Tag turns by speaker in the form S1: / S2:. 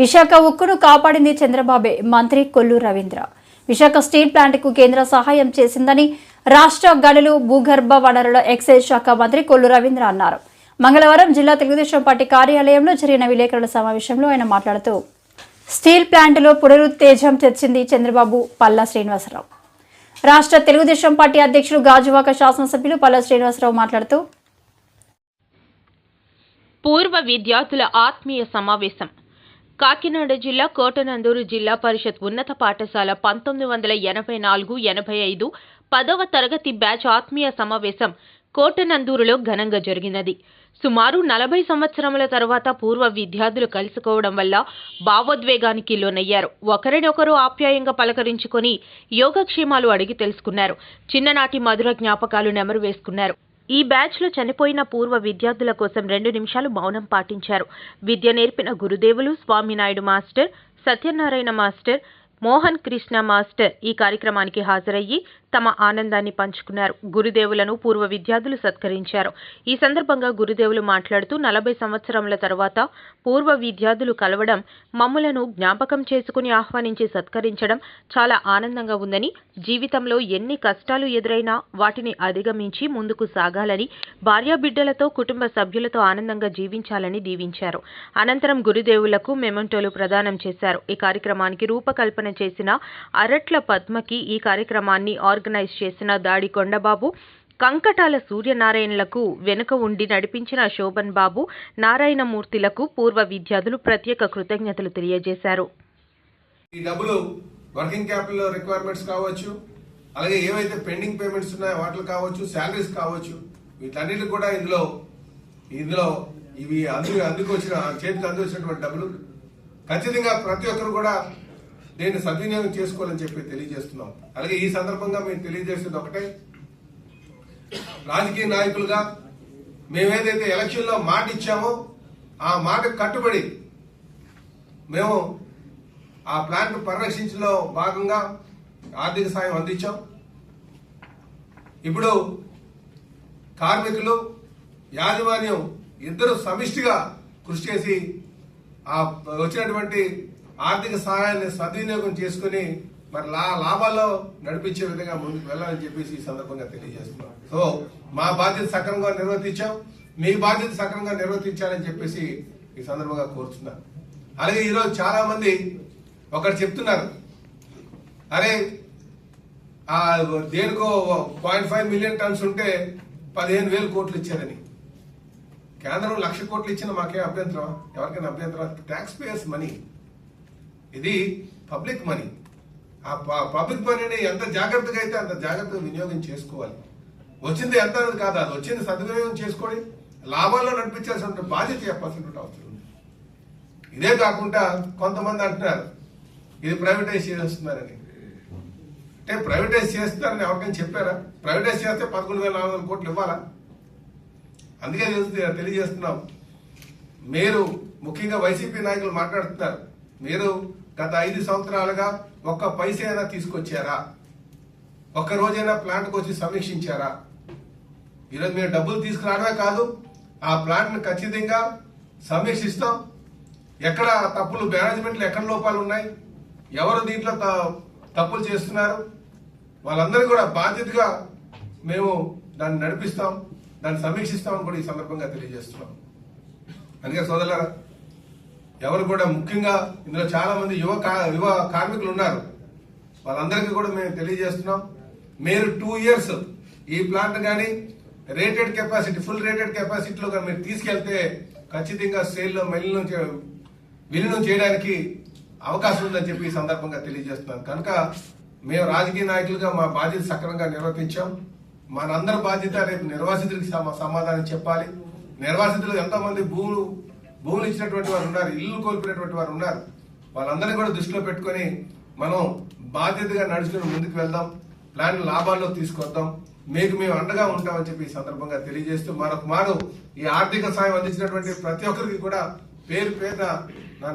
S1: విశాఖ ఉక్కును కాపాడింది చంద్రబాబే మంత్రి కొల్లు రవీంద్ర. విశాఖ స్టీల్ ప్లాంట్కు కేంద్ర సహాయం చేసిందని రాష్ట్ర గనులు భూగర్భ వనరుల ఎక్సైజ్ శాఖ మంత్రి కొల్లు రవీంద్ర అన్నారు. మంగళవారం జిల్లా తెలుగుదేశం పార్టీ కార్యాలయంలో జరిగిన విలేకరుల సమావేశంలో ఆయన మాట్లాడుతూ స్టీల్ ప్లాంటులో పునరుత్తేజం తెచ్చింది చంద్రబాబు పల్లా శ్రీనివాసరావు. రాష్ట్ర తెలుగుదేశం పార్టీ అధ్యక్షులు గాజువాక శాసనసభ్యులు పల్లా శ్రీనివాసరావు మాట్లాడుతూ
S2: పూర్వ విద్యార్థుల ఆత్మీయ సమావేశం. కాకినాడ జిల్లా కోటనందూరు జిల్లా పరిషత్ ఉన్నత పాఠశాల పంతొమ్మిది వందల ఎనభై నాలుగు ఎనభై ఐదు పదవ తరగతి బ్యాచ్ ఆత్మీయ సమావేశం కోటనందూరులో ఘనంగా జరిగినది. సుమారు నలభై సంవత్సరముల తర్వాత పూర్వ విద్యార్థులు కలుసుకోవడం వల్ల భావోద్వేగానికి లోనయ్యారు. ఒకరినొకరు ఆప్యాయంగా పలకరించుకొని యోగక్షేమాలు అడిగి తెలుసుకున్నారు. చిన్ననాటి మధుర జ్ఞాపకాలు నెమరు వేసుకున్నారు. ఈ బ్యాచ్లో చనిపోయిన పూర్వ విద్యార్థుల కోసం రెండు నిమిషాలు మౌనం పాటించారు. విద్య నేర్పిన గురుదేవులు Swaminaidu master Satyanarayana master Mohan Krishna master ఈ కార్యక్రమానికి హాజరయ్యి తమ ఆనందాన్ని పంచుకున్నారు. గురుదేవులను పూర్వ విద్యార్థులు సత్కరించారు. ఈ సందర్భంగా గురుదేవులు మాట్లాడుతూ నలభై సంవత్సరముల తర్వాత పూర్వ విద్యార్థులు కలవడం మమ్ములను జ్ఞాపకం చేసుకుని ఆహ్వానించి సత్కరించడం చాలా ఆనందంగా ఉందని జీవితంలో ఎన్ని కష్టాలు ఎదురైనా వాటిని అధిగమించి ముందుకు సాగాలని భార్యాబిడ్డలతో కుటుంబ సభ్యులతో ఆనందంగా జీవించాలని దీవించారు. అనంతరం గురుదేవులకు మెమంటోలు ప్రదానం చేశారు. ఈ కార్యక్రమానికి రూపకల్పన చేసిన అరట్ల పద్మకి ఈ కార్యక్రమాన్ని ఆర్గనైజ్ చేసిన దాడి కొండబాబు కంకటాల సూర్యనారాయణలకు వెనుక ఉండి నడిపించిన శోభన్ బాబు నారాయణమూర్తిలకు పూర్వ విద్యార్థులు ప్రత్యేక కృతజ్ఞతలు తెలియజేశారు.
S3: ఈ డబ్బులు వర్కింగ్ క్యాపిటల్ రిక్వైర్మెంట్స్ కావచ్చు అలాగే ఏవైతే పెండింగ్ పేమెంట్స్ ఉన్నాయో వాటిలు కావచ్చు శాలరీస్ కావచ్చు వీటన్నిటి కూడా ఇందులో ఇందులో ఇవి అందు అందుకొచ్చిన చేతికి అందుకొచ్చినటువంటి డబ్బులు. ఖచ్చితంగా ప్రతి ఒక్కరు కూడా దీన్ని సద్వినియోగం చేసుకోవాలని చెప్పి తెలియజేస్తున్నాం. అలాగే ఈ సందర్భంగా మేము తెలియజేసేది ఒకటే. రాజకీయ నాయకులుగా మేమేదైతే ఎలక్షన్లో మాట ఇచ్చామో ఆ మాటకు కట్టుబడి మేము ఆ ప్లాంట్ పరిరక్షించలో భాగంగా ఆర్థిక సాయం అందించాం. ఇప్పుడు కార్మికులు యాజమాన్యం ఇద్దరు సమిష్టిగా కృషి చేసి ఆ వచ్చినటువంటి ఆర్థిక సహాయాన్ని సద్వినియోగం చేసుకుని మరి లా లాభాల్లో నడిపించే విధంగా ముందుకు వెళ్ళాలని చెప్పేసి ఈ సందర్భంగా తెలియజేస్తున్నాం. సో మా బాధ్యత సక్రమంగా నిర్వర్తించాం. మీ బాధ్యత సక్రమంగా నిర్వర్తించాలని చెప్పేసి ఈ సందర్భంగా కోరుతున్నాను అలాగే ఈరోజు చాలా మంది ఒకరు చెప్తున్నారు. అరే దేనికో పాయింట్ ఫైవ్ మిలియన్ టన్స్ ఉంటే పదిహేను వేలు కోట్లు ఇచ్చారని కేంద్రం లక్ష కోట్లు ఇచ్చిన మాకే అభ్యంతరం? ఎవరికైనా అభ్యంతరం? Tax payers money. ఇది పబ్లిక్ మనీ. ఆ పబ్లిక్ మనీని ఎంత జాగ్రత్తగా అయితే అంత జాగ్రత్తగా వినియోగం చేసుకోవాలి. వచ్చింది ఎంత అనేది కాదు అది వచ్చింది సద్వినియోగం చేసుకొని లాభాల్లో నడిపించాల్సిన బాధ్యత చెప్పాల్సినటువంటి అవసరం ఉంది. ఇదే కాకుండా కొంతమంది అంటున్నారు ఇది ప్రైవేటైజ్ చేస్తున్నారని. అంటే ప్రైవేటైజ్ చేస్తున్నారని ఎవరికైనా చెప్పారా? ప్రైవేటైజ్ చేస్తే పదకొండు వేల నాలుగు వందల కోట్లు ఇవ్వాలా? అందుకే తెలుసు- తెలియజేస్తున్నాం. మీరు ముఖ్యంగా వైసీపీ నాయకులు మాట్లాడుతున్నారు. మీరు గత ఐదు సంవత్సరాలుగా ఒక్క పైసా అయినా తీసుకొచ్చారా? ఒక్క రోజైనా ప్లాంట్కి వచ్చి సమీక్షించారా? ఈరోజు మీరు డబ్బులు తీసుకురావడమే కాదు ఆ ప్లాంట్ని ఖచ్చితంగా సమీక్షిస్తాం. ఎక్కడ తప్పులు మేనేజ్మెంట్లో ఎక్కడ లోపాలు ఉన్నాయి? ఎవరు దీంట్లో త- తప్పులు చేస్తున్నారు? వాళ్ళందరూ కూడా బాధ్యతగా మేము దాన్ని నడిపిస్తాం దాన్ని సమీక్షిస్తామని కూడా ఈ సందర్భంగా తెలియజేస్తున్నాం. అందుకే సోదరులారా ఎవరు కూడా ముఖ్యంగా ఇందులో చాలా మంది యువ యువ కార్మికులు ఉన్నారు. వాళ్ళందరికీ కూడా మేము తెలియజేస్తున్నాం. మీరు టూ ఇయర్స్ ఈ ప్లాంట్ కానీ రేటెడ్ కెపాసిటీ ఫుల్ రేటెడ్ కెపాసిటీలో కానీ మీరు తీసుకెళ్తే ఖచ్చితంగా సేల్లో మెల్లినం విలీనం చేయడానికి అవకాశం ఉందని చెప్పి ఈ సందర్భంగా తెలియజేస్తున్నాను. కనుక మేము రాజకీయ నాయకులుగా మా బాధ్యత సక్రమంగా నిర్వర్తించాం. మనందరి బాధ్యత రేపు నిర్వాసితులకి సమాధానం చెప్పాలి. నిర్వాసితులు ఎంతో మంది భూములు భూములు ఇచ్చినటువంటి వారు ఉన్నారు ఇల్లు కోల్పోయినటువంటి వారు ఉన్నారు. వాళ్ళందరినీ కూడా దృష్టిలో పెట్టుకొని మనం బాధ్యతగా నడుచుకుని ముందుకు వెళ్దాం ప్లాన్ లాభాల్లో తీసుకొద్దాం మీకు మేము అండగా ఉంటామని చెప్పి ఈ సందర్భంగా తెలియజేస్తూ మరొక మారు ఈ ఆర్థిక సాయం అందించినటువంటి ప్రతి ఒక్కరికి కూడా పేరు పేరున నా